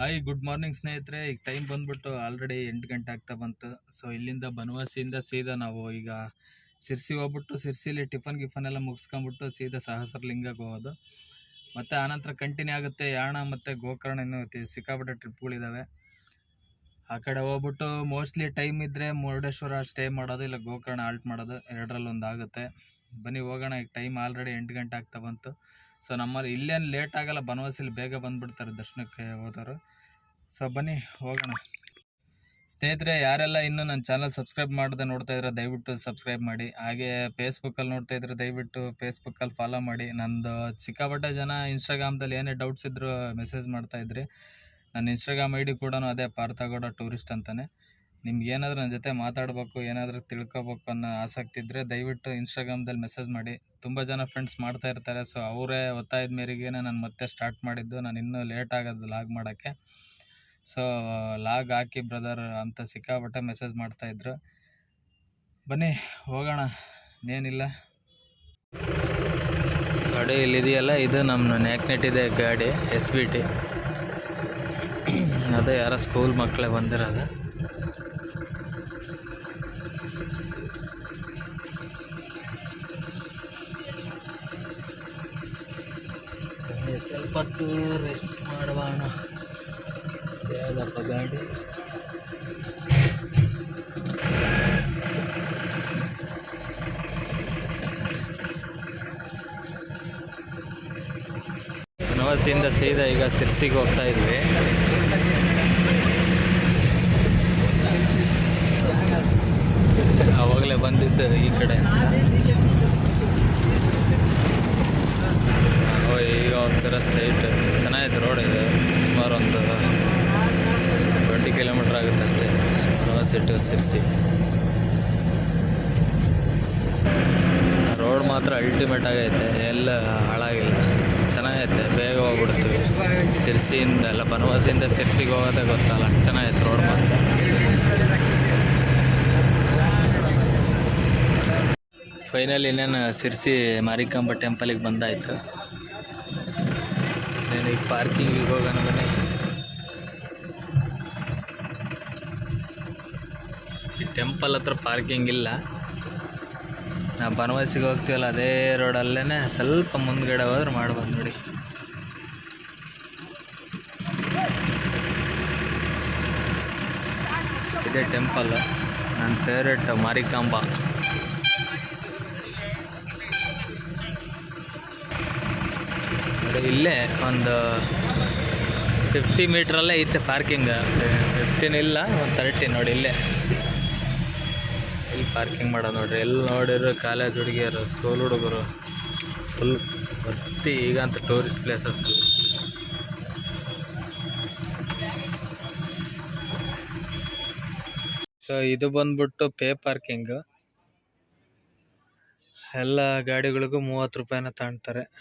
Hi good morning ಸ್ನೇಹಿತರೆ. ಈಗ time ಬಂದ್ಬಿಟ್ಟು ಆಲ್ರೆಡಿ ಎಂಟು ಗಂಟೆ ಆಗ್ತಾ ಬಂತು. ಸೊ ಇಲ್ಲಿಂದ ಬನವಾಸಿಯಿಂದ ಸೀದಾ ನಾವು ಈಗ ಸಿರ್ಸಿ ಹೋಗ್ಬಿಟ್ಟು, ಸಿರ್ಸಿಲಿ ಟಿಫನ್ ಗಿಫನ್ ಎಲ್ಲ ಮುಗಿಸ್ಕೊಂಬಿಟ್ಟು ಸೀದಾ ಸಹಸ್ರಲಿಂಗಕ್ಕೆ ಹೋಗೋದು. ಮತ್ತು ಆನಂತರ ಕಂಟಿನ್ಯೂ ಆಗುತ್ತೆ ಯಾಣ ಮತ್ತು ಗೋಕರ್ಣ ಇನ್ನೂ ಸಿಕ್ಕಾಪಟ್ಟೆ ಟ್ರಿಪ್ಗಳಿದ್ದಾವೆ ಆ ಕಡೆ ಹೋಗ್ಬಿಟ್ಟು ಮೋಸ್ಟ್ಲಿ ಟೈಮ್ ಇದ್ದರೆ ಮುರುಡೇಶ್ವರ ಸ್ಟೇ ಮಾಡೋದು, ಇಲ್ಲ ಗೋಕರ್ಣ ಆಲ್ಟ್ ಮಾಡೋದು ಎರಡರಲ್ಲಿ ಒಂದು ಆಗುತ್ತೆ ಬನ್ನಿ ಹೋಗೋಣ, ಈಗ ಟೈಮ್ ಆಲ್ರೆಡಿ ಎಂಟು ಗಂಟೆ ಆಗ್ತಾ ಬಂತು. ಸೊ ನಮ್ಮಲ್ಲಿ ಇಲ್ಲೇನು ಲೇಟ್ ಆಗಲ್ಲ, ಬನವಾಸಿಲಿ ಬೇಗ ಬಂದುಬಿಡ್ತಾರೆ ದರ್ಶನಕ್ಕೆ ಹೋದವರು. ಸೊ ಬನ್ನಿ, ಹೋಗೋಣ. ಸ್ನೇಹಿತರೆ, ಯಾರೆಲ್ಲ ಇನ್ನೂ ನನ್ನ ಚಾನಲ್ ಸಬ್ಸ್ಕ್ರೈಬ್ ಮಾಡದೆ ನೋಡ್ತಾ ಇದ್ರೆ ದಯವಿಟ್ಟು ಸಬ್ಸ್ಕ್ರೈಬ್ ಮಾಡಿ. ಹಾಗೆ ಫೇಸ್ಬುಕ್ಕಲ್ಲಿ ನೋಡ್ತಾ ಇದ್ರೆ ದಯವಿಟ್ಟು ಫೇಸ್ಬುಕ್ಕಲ್ಲಿ ಫಾಲೋ ಮಾಡಿ. ನಂದು ಚಿಕ್ಕಾಪಟ್ಟೆ ಜನ ಇನ್ಸ್ಟಾಗ್ರಾಮ್ದಲ್ಲಿ ಏನೇ ಡೌಟ್ಸ್ ಇದ್ದರೂ ಮೆಸೇಜ್ ಮಾಡ್ತಾಯಿದ್ರಿ ನನ್ನ ಇನ್ಸ್ಟಾಗ್ರಾಮ್ ಐ ಡಿ ಕೂಡ ಅದೇ ಪಾರ್ಥಗೌಡ ಟೂರಿಸ್ಟ್ ಅಂತಾನೆ. ನಿಮ್ಗೆ ಏನಾದರೂ ನನ್ನ ಜೊತೆ ಮಾತಾಡಬೇಕು, ಏನಾದರೂ ತಿಳ್ಕೊಬೇಕು ಅನ್ನೋ ಆಸಕ್ತಿ ಇದ್ದರೆ ದಯವಿಟ್ಟು ಇನ್ಸ್ಟಾಗ್ರಾಮ್ದಲ್ಲಿ ಮೆಸೇಜ್ ಮಾಡಿ. ತುಂಬ ಜನ ಫ್ರೆಂಡ್ಸ್ ಮಾಡ್ತಾ ಇರ್ತಾರೆ ಸೊ ಅವರೇ ಒತ್ತಾಯದ ಮೇರೆಗೆ ನಾನು ಮತ್ತೆ ಸ್ಟಾರ್ಟ್ ಮಾಡಿದ್ದು. ನಾನು ಇನ್ನೂ ಲೇಟ್ ಆಗೋದು ಲಾಗ್ ಮಾಡೋಕ್ಕೆ. ಸೊ ಲಾಗ್ ಹಾಕಿ ಬ್ರದರ್ ಅಂತ ಸಿಕ್ಕಾಪಟ್ಟೆ ಮೆಸೇಜ್ ಮಾಡ್ತಾಯಿದ್ರು ಬನ್ನಿ, ಹೋಗೋಣ. ಇನ್ನೇನಿಲ್ಲ ಗಾಡಿ ಇಲ್ಲಿದೆಯಲ್ಲ, ಇದು ನಮ್ಮ ನ್ಯಾಕ್ನೆಟ್ ಇದೆ ಗಾಡಿ ಎಸ್ ಬಿ ಟಿ ಅದೇ ಯಾರೋ ಸ್ಕೂಲ್ ಮಕ್ಕಳೇ ಬಂದಿರೋದು ಬನ್ನಿ, ಸ್ವಲ್ಪ ರೆಸ್ಟ್ ಮಾಡುವಣ ಯಾವುದಪ್ಪ ಗಾಡಿ? ಬನವಾಸಿಯಿಂದ ಸೀದಾ ಈಗ ಸಿರ್ಸಿಗೆ ಹೋಗ್ತಾ ಇದ್ವಿ. ಆವಾಗಲೇ ಬಂದಿದ್ದು ಈ ಕಡೆ. ಈಗ ಒಂಥರ ಸ್ಟ್ರೈಟ್. ಚೆನ್ನಾಗಿತ್ತು ರೋಡ್ ಇದು. ಸುಮಾರು ಒಂದು ಟ್ವೆಂಟಿ ಕಿಲೋಮೀಟ್ರ್ ಆಗುತ್ತೆ ಅಷ್ಟೇ. ಬನವಾಸಿ ಟು ಸಿರ್ಸಿ. ರೋಡ್ ಮಾತ್ರ ಅಲ್ಟಿಮೇಟ್ ಆಗೈತೆ. ಎಲ್ಲ ಹಾಳಾಗಿಲ್ಲ. ಚೆನ್ನಾಗೈತೆ. ಬೇಗ ಹೋಗ್ಬಿಡ್ತೀವಿ. ಸಿರ್ಸಿಯಿಂದ ಎಲ್ಲ ಬನವಾಸಿಯಿಂದ ಸಿರ್ಸಿಗೆ ಹೋಗೋದೇ ಗೊತ್ತಲ್ಲ. ಅಷ್ಟು ಚೆನ್ನಾಗೈತೆ ರೋಡ್ ಮಾತ್ರ. ಫೈನಲ್ ಇನ್ನೇನು ಸಿರ್ಸಿ ಮಾರಿಕಾಂಬ ಟೆಂಪಲಿಗೆ ಬಂದಾಯಿತು. ನಾನು ಈ ಪಾರ್ಕಿಂಗಿಗೆ ಹೋಗೋಣ ಈ ಟೆಂಪಲ್ ಹತ್ರ ಪಾರ್ಕಿಂಗ್ ಇಲ್ಲ. ನಾವು ಬನವಾಸಿಗೆ ಹೋಗ್ತೀವಲ್ಲ, ಅದೇ ರೋಡಲ್ಲೇ ಸ್ವಲ್ಪ ಮುಂದ್ಗಡೆ ಹೋದ್ರೆ ಮಾಡ್ಬೋದು ನೋಡಿ. ಇದೇ ಟೆಂಪಲ್. ನನ್ನ ಫೇವ್ರೇಟ್ ಮಾರಿಕಾಂಬಾ. ಇಲ್ಲೇ ಒಂದು ಫಿಫ್ಟಿ ಮೀಟ್ರಲ್ಲೇ ಐತೆ ಪಾರ್ಕಿಂಗ್ ಫಿಫ್ಟೀನ್ ಇಲ್ಲ ಒಂದು ತರ್ಟಿ ನೋಡಿ ಇಲ್ಲೇ. ಇಲ್ಲಿ ಪಾರ್ಕಿಂಗ್ ಮಾಡೋದು ನೋಡ್ರಿ ಎಲ್ಲಿ ನೋಡಿದ್ರು ಕಾಲೇಜ್ ಹುಡುಗಿಯರು ಸ್ಕೂಲ್ ಹುಡುಗರು ಫುಲ್ ಭರ್ತಿ ಈಗಂತ ಟೂರಿಸ್ಟ್ ಪ್ಲೇಸಸ್ ಸೊ ಇದು ಬಂದ್ಬಿಟ್ಟು ಪೇ ಪಾರ್ಕಿಂಗ್ ಎಲ್ಲ ಗಾಡಿಗಳಿಗೂ ಮೂವತ್ತು ರೂಪಾಯಿನ ತಗೊಳ್ತಾರೆ ಆ,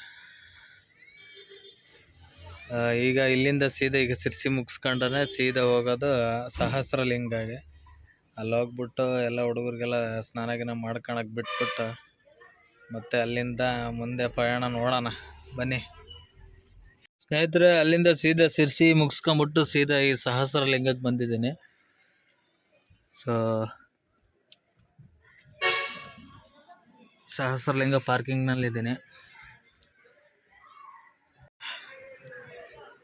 ಈಗ ಇಲ್ಲಿಂದ ಸೀದಾ ಈಗ ಸಿರ್ಸಿ ಮುಗಿಸ್ಕೊಂಡ್ರೆ ಸೀದಾ ಹೋಗೋದು ಸಹಸ್ರಲಿಂಗಗೆ. ಅಲ್ಲಿ ಹೋಗ್ಬಿಟ್ಟು ಎಲ್ಲ ಹುಡುಗರಿಗೆಲ್ಲ ಸ್ನಾನ ಗಿನ ಮಾಡ್ಕೊಳಕ್ಕೆ ಬಿಟ್ಬಿಟ್ಟು ಮತ್ತೆ ಅಲ್ಲಿಂದ ಮುಂದೆ ಪ್ರಯಾಣ ನೋಡೋಣ. ಬನ್ನಿ. ಸ್ನೇಹಿತರೆ, ಅಲ್ಲಿಂದ ಸೀದಾ ಸಿರ್ಸಿ ಮುಗಿಸ್ಕೊಂಬಿಟ್ಟು ಸೀದಾ ಈ ಸಹಸ್ರಲಿಂಗಕ್ಕೆ ಬಂದಿದ್ದೀನಿ. ಸೊ ಸಹಸ್ರಲಿಂಗ ಪಾರ್ಕಿಂಗ್ನಲ್ಲಿದ್ದೀನಿ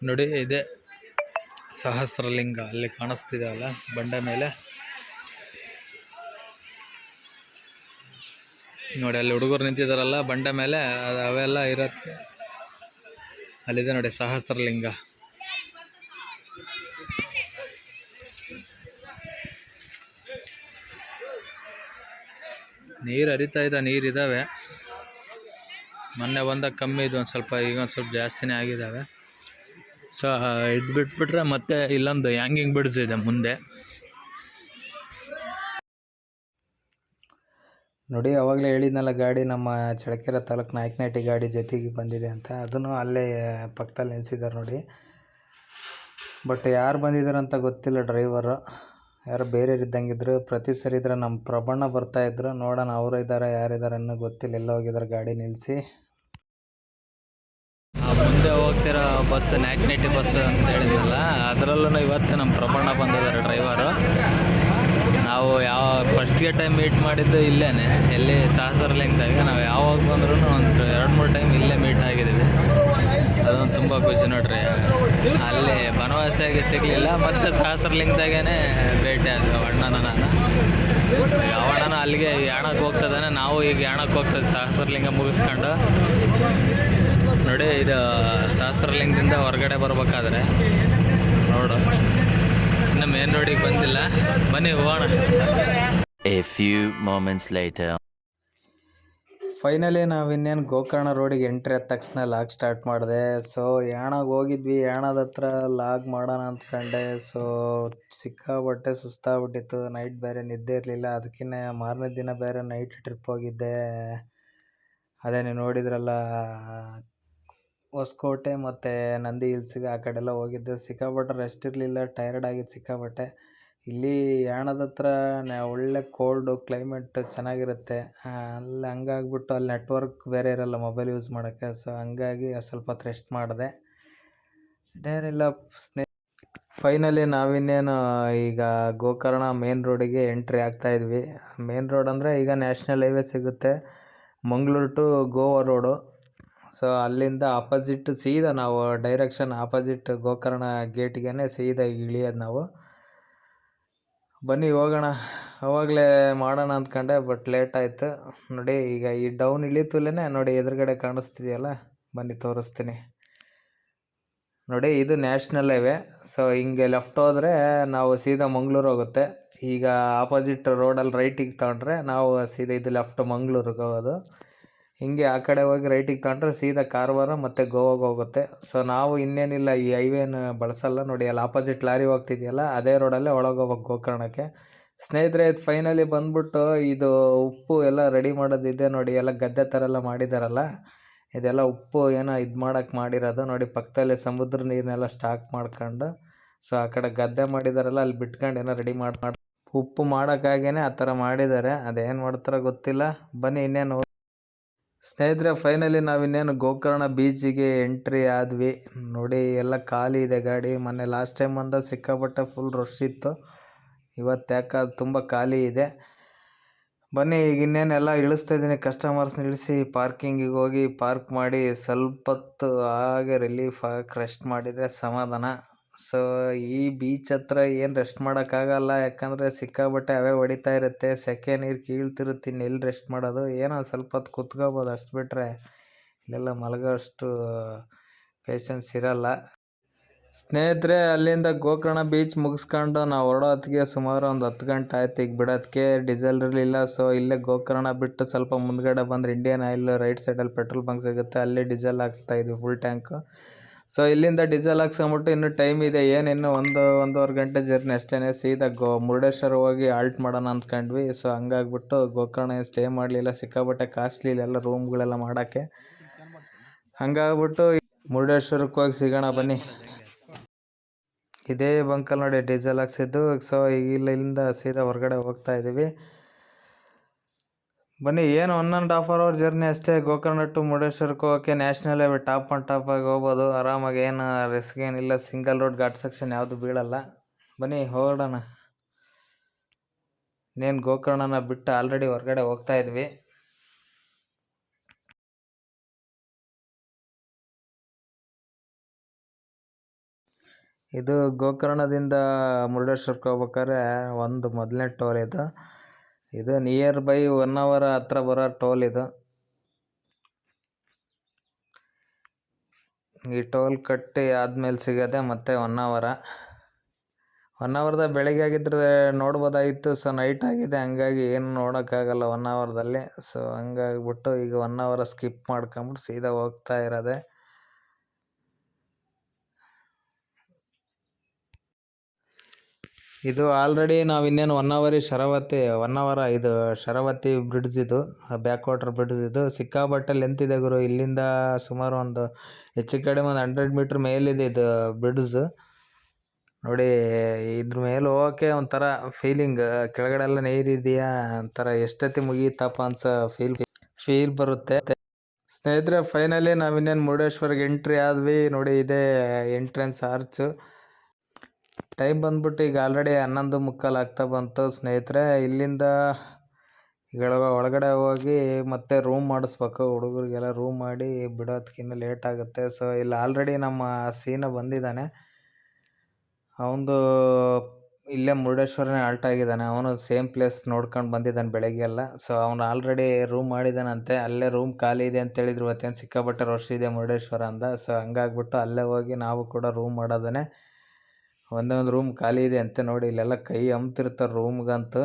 ನೋಡಿ, ಇದೆ. ಸಹಸ್ರಲಿಂಗ ಅಲ್ಲಿ ಕಾಣಿಸ್ತಿದೆ ಅಲ್ಲ, ಬಂಡೆ ಮೇಲೆ. ನೋಡಿ, ಅಲ್ಲಿ ಹುಡುಗರು ನಿಂತಿದಾರಲ್ಲ, ಬಂಡೆ ಮೇಲೆ ಅವೆಲ್ಲ ಇರೋದಕ್ಕೆ ಅಲ್ಲಿದೆ ನೋಡಿ, ಸಹಸ್ರಲಿಂಗ. ನೀರು ಹರಿತಾ ಇದೆ ನೀರಿದ್ದಾವೆ ಮೊನ್ನೆ ಬಂದಾಗ ಕಮ್ಮಿ ಇದು ಒಂದು ಸ್ವಲ್ಪ, ಈಗ ಒಂದು ಸ್ವಲ್ಪ ಜಾಸ್ತಿನೇ ಆಗಿದ್ದಾವೆ ಸೊ ಇದು ಬಿಟ್ಬಿಟ್ರೆ ಮತ್ತೆ ಇಲ್ಲೊಂದು ಹ್ಯಾಂಗಿಂಗ್ ಬ್ರಿಡ್ಜ್ ಇದೆ ಮುಂದೆ. ನೋಡಿ, ಅವಾಗಲೇ ಹೇಳಿದ್ನಲ್ಲ ಗಾಡಿ ನಮ್ಮ ಚಳ್ಳಕೆರೆ ತಾಲೂಕು ನಾಯಕನಹಟ್ಟಿ ಗಾಡಿ ಜೊತೆಗೆ ಬಂದಿದೆ ಅಂತ. ಅದನ್ನು ಅಲ್ಲೇ ಪಕ್ಕದಲ್ಲಿ ನಿಲ್ಸಿದ್ದಾರೆ ನೋಡಿ. ಬಟ್ ಯಾರು ಬಂದಿದ್ದಾರೆ ಅಂತ ಗೊತ್ತಿಲ್ಲ ಡ್ರೈವರು ಯಾರು ಬೇರೆ ಇದ್ದಂಗಿದ್ರು, ಪ್ರತಿ ಸರಿ ಇದ್ರೆ ನಮ್ಮ ಪ್ರಬಣ್ಣ ಬರ್ತಾಯಿದ್ರು ನೋಡೋಣ, ಅವರು ಇದ್ದಾರೆ ಯಾರಿದ್ದಾರೆ ಅನ್ನೋ ಗೊತ್ತಿಲ್ಲ. ಎಲ್ಲ ಹೋಗಿದ್ದಾರೆ, ಗಾಡಿ ನಿಲ್ಲಿಸಿ ಮುಂದೆ ಹೋಗ್ತಿರೋ ಬಸ್ ನಾಯಕನಹಟ್ಟಿ ಬಸ್ ಅಂತ ಹೇಳಿದ್ನಲ್ಲ ಅದು ಅದರಲ್ಲೂ ಇವತ್ತು ನಮ್ಮ ಪ್ರಮಾಣ ಬಂದಿದ್ದಾರೆ ಡ್ರೈವರು. ನಾವು ಯಾವ ಫಸ್ಟ್ಗೆ ಟೈಮ್ ಮೀಟ್ ಮಾಡಿದ್ದು ಇಲ್ಲೇ ಎಲ್ಲಿ ಸಹಸ್ರಲಿಂಗದಾಗ ನಾವು ಯಾವಾಗ ಬಂದ್ರೂ ಒಂದು ಎರಡು ಮೂರು ಟೈಮ್ ಇಲ್ಲೇ ಮೀಟ್ ಆಗಿದ್ದೀವಿ. ಅದೊಂದು ತುಂಬ ಖುಷಿ ನೋಡ್ರಿ. ಅಲ್ಲಿ ಬನವಾಸಿಯಾಗಿ ಸಿಗಲಿಲ್ಲ, ಮತ್ತು ಸಹಸ್ರಲಿಂಗದಾಗೇ ಭೇಟಿ ಆದ್ವಿ ಅಣ್ಣನ ನಾನು. ಅವಣ್ಣನ ಅಲ್ಲಿಗೆ ಯಾಣಕ್ಕೆ ಹೋಗ್ತದಾನೆ ನಾವು ಈಗ ಯಾಣಕ್ಕೆ ಹೋಗ್ತದೆ ಸಹಸ್ರಲಿಂಗ ಮುಗಿಸ್ಕೊಂಡು. ನೋಡಿ, ಇದು ಸಹಸ್ರಲಿಂಗದಿಂದ ಹೊರಗಡೆ ಬರಬೇಕಾದ್ರೆ. ನೋಡು. ಇನ್ನು ಮೇನ್ ರೋಡಿಗೆ ಬಂದಿಲ್ಲ. ಬನ್ನಿ ಹೋಗೋಣ. A few moments later. Finally ನಾವು ಇನ್ನೇನು ಗೋಕರ್ಣ ರೋಡಿಗೆ ಎಂಟ್ರಿ ಆದ ತಕ್ಷಣ ಲಾಗ್ ಸ್ಟಾರ್ಟ್ ಮಾಡಿದೆ. ಸೊ ಯಾಣಾಗ ಹೋಗಿದ್ವಿ, ಯಾಣದ ಹತ್ರ ಲಾಗ್ ಮಾಡೋಣ ಅಂದ್ಕೊಂಡೆ ಸೊ ಸಿಕ್ಕಾಬಟ್ಟೆ ಸುಸ್ತಾಗ್ಬಿಟ್ಟಿತ್ತು. ನೈಟ್ ಬೇರೆ ನಿದ್ದೆ ಇರಲಿಲ್ಲ. ಅದಕ್ಕಿಂತ ಮಾರನೇ ದಿನ ಬೇರೆ ನೈಟ್ ಟ್ರಿಪ್ ಹೋಗಿದ್ದೆ. ಅದೇ ನೀವು ನೋಡಿದ್ರಲ್ಲ, ಹೊಸಕೋಟೆ ಮತ್ತು ನಂದಿ ಹಿಲ್ಸ್ಗೆ ಆ ಕಡೆ ಎಲ್ಲ ಹೋಗಿದ್ದೆ. ಸಿಕ್ಕಾಪಟ್ಟೆ ರೆಸ್ಟ್ ಇರಲಿಲ್ಲ. ಟೈರ್ಡ್ ಆಗಿದ್ದು ಸಿಕ್ಕಾಪಟ್ಟೆ. ಇಲ್ಲಿ ಯಾಣದ ಹತ್ರ ಒಳ್ಳೆ ಕೋಲ್ಡು ಕ್ಲೈಮೇಟ್ ಚೆನ್ನಾಗಿರುತ್ತೆ. ಅಲ್ಲಿ ಹಂಗಾಗ್ಬಿಟ್ಟು ಅಲ್ಲಿ ನೆಟ್ವರ್ಕ್ ಬೇರೆ ಇರಲ್ಲ ಮೊಬೈಲ್ ಯೂಸ್ ಮಾಡೋಕ್ಕೆ ಸೊ ಹಂಗಾಗಿ ಸ್ವಲ್ಪ ಹೊತ್ತು ರೆಸ್ಟ್ ಮಾಡಿದೆ. ಇಲ್ಲ ಸ್ನೇ ಫೈನಲಿ ನಾವಿನ್ನೇನು ಈಗ ಗೋಕರ್ಣ ಮೇನ್ ರೋಡಿಗೆ ಎಂಟ್ರಿ ಆಗ್ತಾ ಇದ್ವಿ. ಮೇನ್ ರೋಡ್ ಅಂದರೆ ಈಗ ನ್ಯಾಷನಲ್ ಹೈವೇ ಸಿಗುತ್ತೆ. Mangaluru to Goa road so ಅಲ್ಲಿಂದ ಆಪೋಸಿಟ್ ಸೀದಾ ನಾವು ಡೈರೆಕ್ಷನ್ ಆಪೋಸಿಟ್ ಗೋಕರ್ಣ ಗೇಟ್ಗೆ ಸೀದಾ ಇಳಿಯೋದು ನಾವು. ಬನ್ನಿ ಹೋಗೋಣ. ಅವಾಗಲೇ ಮಾಡೋಣ ಅಂದ್ಕೊಂಡೆ ಬಟ್ ಲೇಟ್ ಆಯಿತು. ನೋಡಿ, ಈಗ ಈ ಡೌನ್ ಇಳಿತಲೇ ನೋಡಿ ಎದುರುಗಡೆ ಕಾಣಿಸ್ತಿದೆಯಲ್ಲ? ಬನ್ನಿ, ತೋರಿಸ್ತೀನಿ. ನೋಡಿ, ಇದು ನ್ಯಾಷನಲ್ ಹೈವೇ ಸೊ ಹಿಂಗೆ ಲೆಫ್ಟ್ ಹೋದರೆ ನಾವು ಸೀದಾ ಮಂಗ್ಳೂರು ಹೋಗುತ್ತೆ. ಈಗ ಆಪೋಸಿಟ್ ರೋಡಲ್ಲಿ ರೈಟಿಗೆ ತಗೊಂಡ್ರೆ ನಾವು ಸೀದಾ ಇದು ಲೆಫ್ಟ್ ಮಂಗ್ಳೂರಿಗೆ ಹೋಗೋದು. ಹಿಂಗೆ ಆ ಕಡೆ ಹೋಗಿ ರೈಟಿಗೆ ತಗೊಂಡ್ರೆ ಸೀದಾ ಕಾರವಾರ ಮತ್ತು ಗೋವಾಗೆ ಹೋಗುತ್ತೆ. ಸೊ ನಾವು ಇನ್ನೇನಿಲ್ಲ, ಈ ಹೈವೇನ ಬಳಸಲ್ಲ. ನೋಡಿ, ಅಲ್ಲಿ ಆಪೋಸಿಟ್ ಲಾರಿ ಹೋಗ್ತಿದೆಯಲ್ಲ, ಅದೇ ರೋಡಲ್ಲೇ ಒಳಗೆ ಹೋಗ್ಬೇಕು ಗೋಕರ್ಣಕ್ಕೆ. ಸ್ನೇಹಿತರೆ, ಇದು ಫೈನಲಿ ಬಂದ್ಬಿಟ್ಟು ಇದು ಉಪ್ಪು ಎಲ್ಲ ರೆಡಿ ಮಾಡೋದಿದೆ. ನೋಡಿ, ಎಲ್ಲ ಗದ್ದೆ ಥರ ಎಲ್ಲ ಮಾಡಿದಾರಲ್ಲ. ಇದೆಲ್ಲ ಉಪ್ಪು ಏನೋ ಇದು ಮಾಡೋಕ್ಕೆ ಮಾಡಿರೋದು. ನೋಡಿ, ಪಕ್ಕದಲ್ಲೇ ಸಮುದ್ರ ನೀರನ್ನೆಲ್ಲ ಸ್ಟಾಕ್ ಮಾಡ್ಕೊಂಡು ಸೊ ಆ ಕಡೆ ಗದ್ದೆ ಮಾಡಿದಾರಲ್ಲ, ಅಲ್ಲಿ ಬಿಟ್ಕೊಂಡು ಏನೋ ರೆಡಿ ಮಾಡಿ, ಉಪ್ಪು ಮಾಡೋಕ್ಕಾಗೇ ಆ ಥರ ಮಾಡಿದ್ದಾರೆ. ಅದೇನು ಮಾಡ್ತಾರೋ ಗೊತ್ತಿಲ್ಲ. ಬನ್ನಿ, ಇನ್ನೇನು ಸ್ನೇಹಿತರೆ ಫೈನಲಿ ನಾವು ಇನ್ನೇನು ಗೋಕರ್ಣ ಬೀಚಿಗೆ ಎಂಟ್ರಿ ಆದ್ವಿ. ನೋಡಿ, ಎಲ್ಲ ಖಾಲಿ ಇದೆ ಗಾಡಿ. ಮೊನ್ನೆ ಲಾಸ್ಟ್ ಟೈಮ್ ಬಂದ ಸಿಕ್ಕಾಪಟ್ಟೆ ಫುಲ್ ರಶ್ ಇತ್ತು. ಇವತ್ತು ಯಾಕೆ ತುಂಬ ಖಾಲಿ ಇದೆ. ಬನ್ನಿ, ಈಗ ಇನ್ನೇನೆಲ್ಲ ಇಳಿಸ್ತಾ ಇದ್ದೀನಿ. ಕಸ್ಟಮರ್ಸ್ನ ಇಳಿಸಿ ಪಾರ್ಕಿಂಗಿಗೆ ಹೋಗಿ ಪಾರ್ಕ್ ಮಾಡಿ, ಸ್ವಲ್ಪ ಹೊತ್ತು ಹಾಗೆ ರಿಲೀಫ್ ಆಗಕ್ಕೆ ರೆಸ್ಟ್ ಮಾಡಿದರೆ ಸಮಾಧಾನ. ಸೊ ಈ ಬೀಚ್ ಹತ್ರ ಏನು ರೆಸ್ಟ್ ಮಾಡೋಕ್ಕಾಗಲ್ಲ ಯಾಕಂದರೆ ಸಿಕ್ಕಾಬಟ್ಟೆ ಅವೇ ಹೊಡಿತಾ ಇರುತ್ತೆ. ಸೆಕೆ ನೀರು ಕೀಳ್ತಿರುತ್ತೆ. ಇನ್ನೆಲ್ಲಿ ರೆಸ್ಟ್ ಮಾಡೋದು? ಏನೋ ಸ್ವಲ್ಪ ಹೊತ್ತು ಕುತ್ಕೋಬೋದು ಅಷ್ಟು ಬಿಟ್ಟರೆ ಇಲ್ಲೆಲ್ಲ ಮಲಗೋಷ್ಟು ಪೇಷನ್ಸ್ ಇರಲ್ಲ. ಸ್ನೇಹಿತರೆ, ಅಲ್ಲಿಂದ ಗೋಕರ್ಣ ಬೀಚ್ ಮುಗಿಸ್ಕೊಂಡು ನಾವು ಹೊರಡೋ ಹೊತ್ತಿಗೆ ಸುಮಾರು ಒಂದು ಹತ್ತು ಗಂಟೆ ಆಯ್ತು ಈಗ ಬಿಡೋದಕ್ಕೆ. ಡೀಸೆಲ್ ಇರಲಿಲ್ಲ. ಸೊ ಇಲ್ಲೇ ಗೋಕರ್ಣ ಬಿಟ್ಟು ಸ್ವಲ್ಪ ಮುಂದ್ಗಡೆ ಬಂದರೆ ಇಂಡಿಯನ್ ಆಯಿಲ್ ರೈಟ್ ಸೈಡಲ್ಲಿ ಪೆಟ್ರೋಲ್ ಬಂಕ್ ಸಿಗುತ್ತೆ. ಅಲ್ಲೇ ಡೀಸೆಲ್ ಹಾಕ್ಸ್ತಾ ಇದ್ವಿ ಫುಲ್ ಟ್ಯಾಂಕು ಸೊ ಇಲ್ಲಿಂದ ಡೀಸೆಲ್ ಹಾಕ್ಸ್ಕೊಂಬಿಟ್ಟು ಇನ್ನೂ ಟೈಮ್ ಇದೆ. ಏನಿನ್ನು ಒಂದು, ಒಂದೂವರೆ ಗಂಟೆ ಜರ್ನಿ ಅಷ್ಟೇ ಸೀದಾ ಗೋ, ಮುರುಡೇಶ್ವರ ಹೋಗಿ ಆಲ್ಟ್ ಮಾಡೋಣ ಅಂದ್ಕೊಂಡ್ವಿ. ಸೊ ಹಂಗಾಗ್ಬಿಟ್ಟು ಗೋಕರ್ಣ ಸ್ಟೇ ಮಾಡಲಿಲ್ಲ. ಸಿಕ್ಕಾಪಟ್ಟೆ ಕಾಸ್ಟ್ಲಿ ಇಲ್ಲೆಲ್ಲ ರೂಮ್ಗಳೆಲ್ಲ ಮಾಡೋಕ್ಕೆ. ಹಂಗಾಗ್ಬಿಟ್ಟು ಮುರುಡೇಶ್ವರಕ್ಕೆ ಹೋಗಿ ಸಿಗೋಣ ಬನ್ನಿ. ಇದೇ ಬಂಕಲ್ಲಿ ನೋಡಿ ಡೀಸೆಲ್ ಹಾಕ್ಸಿದ್ದು. ಸೊ ಇಲ್ಲಿಂದ ಸೀದಾ ಹೊರಗಡೆ ಹೋಗ್ತಾ ಇದ್ದೀವಿ ಬನ್ನಿ, ಏನು one and half hour journey ಅಷ್ಟೇ. ಗೋಕರ್ಣ ಟು ಮುರುಡೇಶ್ವರಕ್ಕೆ ಹೋಗೋಕ್ಕೆ national highway top and top ಆಗಿ ಹೋಗ್ಬೋದು. ಆರಾಮಾಗಿ ಏನು ರಿಸ್ಕ್ ಏನಿಲ್ಲ. ಸಿಂಗಲ್ ರೋಡ್ ಘಾಟ್ ಸೆಕ್ಷನ್ ಯಾವುದು ಬೀಳಲ್ಲ. ಬನ್ನಿ ಹೊರಡೋಣ ಇನ್ನೇನು ಗೋಕರ್ಣನ ಬಿಟ್ಟು ಆಲ್ರೆಡಿ ಹೊರಗಡೆ ಹೋಗ್ತಾ ಇದ್ವಿ. ಇದು ಗೋಕರ್ಣದಿಂದ ಮುರುಡೇಶ್ವರಕ್ಕೆ ಹೋಗ್ಬೇಕಾದ್ರೆ ಒಂದು ಮೊದಲನೇ ಟೋಲ್ ಇದು. ಇದು ನಿಯರ್ ಬೈ ಒನ್ ಅವರ್ ಹತ್ರ ಬರೋ ಟೋಲ್ ಇದು. ಈ ಟೋಲ್ ಕಟ್ಟಿ ಆದಮೇಲೆ ಸಿಗೋದೆ ಮತ್ತೆ ಒನ್ ಅವರ ಒನ್ ಅವರ್ದ ಬೆಳಗ್ಗೆ ಆಗಿದ್ರೆ ನೋಡ್ಬೋದಾಗಿತ್ತು ಸೊ ನೈಟ್ ಆಗಿದೆ, ಹಂಗಾಗಿ ಏನು ನೋಡೋಕ್ಕಾಗಲ್ಲ ಒನ್ ಅವರ್ದಲ್ಲಿ ಸೊ ಹಂಗಾಗ್ಬಿಟ್ಟು ಈಗ ಒನ್ ಅವರ್ ಸ್ಕಿಪ್ ಮಾಡ್ಕೊಂಬಿಟ್ಟು ಸೀದಾ ಹೋಗ್ತಾ ಇರೋದೆ. ಇದು ಆಲ್ರೆಡಿ ನಾವು ಇನ್ನೇನು ಒನ್ ಅವರಿ ಶರಾವತಿ ಒನ್ ಅವರ ಇದು ಶರಾವತಿ ಬ್ರಿಡ್ಜ್ ಇದು ಬ್ಯಾಕ್ ವಾಟರ್ ಬ್ರಿಡ್ಜ್ ಇದು. ಸಿಕ್ಕಾಬಟ್ಟೆ ಲೆಂತ್ ಇದೆ ಗುರು. ಇಲ್ಲಿಂದ ಸುಮಾರು ಒಂದು ಹೆಚ್ಚು ಕಡಿಮೆ ಒಂದು ಹಂಡ್ರೆಡ್ ಮೀಟ್ರ್ ಮೇಲಿದೆ ಇದು ಬ್ರಿಡ್ಜ್ ನೋಡಿ, ಇದ್ರ ಮೇಲೆ ಹೋಗೋಕ್ಕೆ ಒಂಥರ ಫೀಲಿಂಗ್ ಕೆಳಗಡೆ ಎಲ್ಲ ನೀರಿದೆಯಾ ಒಂಥರ ಎಷ್ಟೊತ್ತಿ ಮುಗಿಯುತ್ತಪ್ಪ ಅನ್ಸ ಫೀಲ್ ಫೀಲ್ ಬರುತ್ತೆ. ಸ್ನೇಹಿತರೆ ಫೈನಲಿ ನಾವು ಇನ್ನೇನು ಮುರುಡೇಶ್ವರ್ಗೆ ಎಂಟ್ರಿ ಆದ್ವಿ. ನೋಡಿ, ಇದೇ ಎಂಟ್ರೆನ್ಸ್ ಆರ್ಚು ಟೈಮ್ ಬಂದ್ಬಿಟ್ಟು ಈಗ ಆಲ್ರೆಡಿ ಹನ್ನೊಂದು ಮುಕ್ಕಾಲು ಆಗ್ತಾ ಬಂತು ಸ್ನೇಹಿತರೆ. ಇಲ್ಲಿಂದ ಒಳಗಡೆ ಹೋಗಿ ಮತ್ತೆ ರೂಮ್ ಮಾಡಿಸ್ಬೇಕು. ಹುಡುಗರಿಗೆಲ್ಲ ರೂಮ್ ಮಾಡಿ ಬಿಡೋದಕ್ಕಿಂತ ಲೇಟ್ ಆಗುತ್ತೆ. ಸೊ ಇಲ್ಲಿ ಆಲ್ರೆಡಿ ನಮ್ಮ ಸೀನ ಬಂದಿದ್ದಾನೆ. ಅವನದು ಇಲ್ಲೇ ಮುರುಡೇಶ್ವರನೇ ಆಲ್ಟ್ ಆಗಿದ್ದಾನೆ. ಅವನು ಸೇಮ್ ಪ್ಲೇಸ್ ನೋಡ್ಕೊಂಡು ಬಂದಿದ್ದಾನೆ ಬೆಳಗ್ಗೆ ಎಲ್ಲ ಸೊ ಅವನು ಆಲ್ರೆಡಿ ರೂಮ್ ಮಾಡಿದ್ದಾನಂತೆ. ಅಲ್ಲೇ ರೂಮ್ ಖಾಲಿ ಇದೆ ಅಂತ ಹೇಳಿದ್ರು ಇವತ್ತೇನು ಸಿಕ್ಕಾಪಟ್ಟೆ ರಶ್ ಇದೆ ಮುರುಡೇಶ್ವರ ಅಂದ ಸೊ ಹಂಗಾಗ್ಬಿಟ್ಟು ಅಲ್ಲೇ ಹೋಗಿ ನಾವು ಕೂಡ ರೂಮ್ ಮಾಡೋದನ್ನೇ ಒಂದೇ ರೂಮ್ ಖಾಲಿ ಇದೆ ಅಂತೆ ನೋಡಿ ಇಲ್ಲೆಲ್ಲ ಕೈ ಅಮ್ತಿರ್ತಾರೆ ರೂಮ್ಗಂತೂ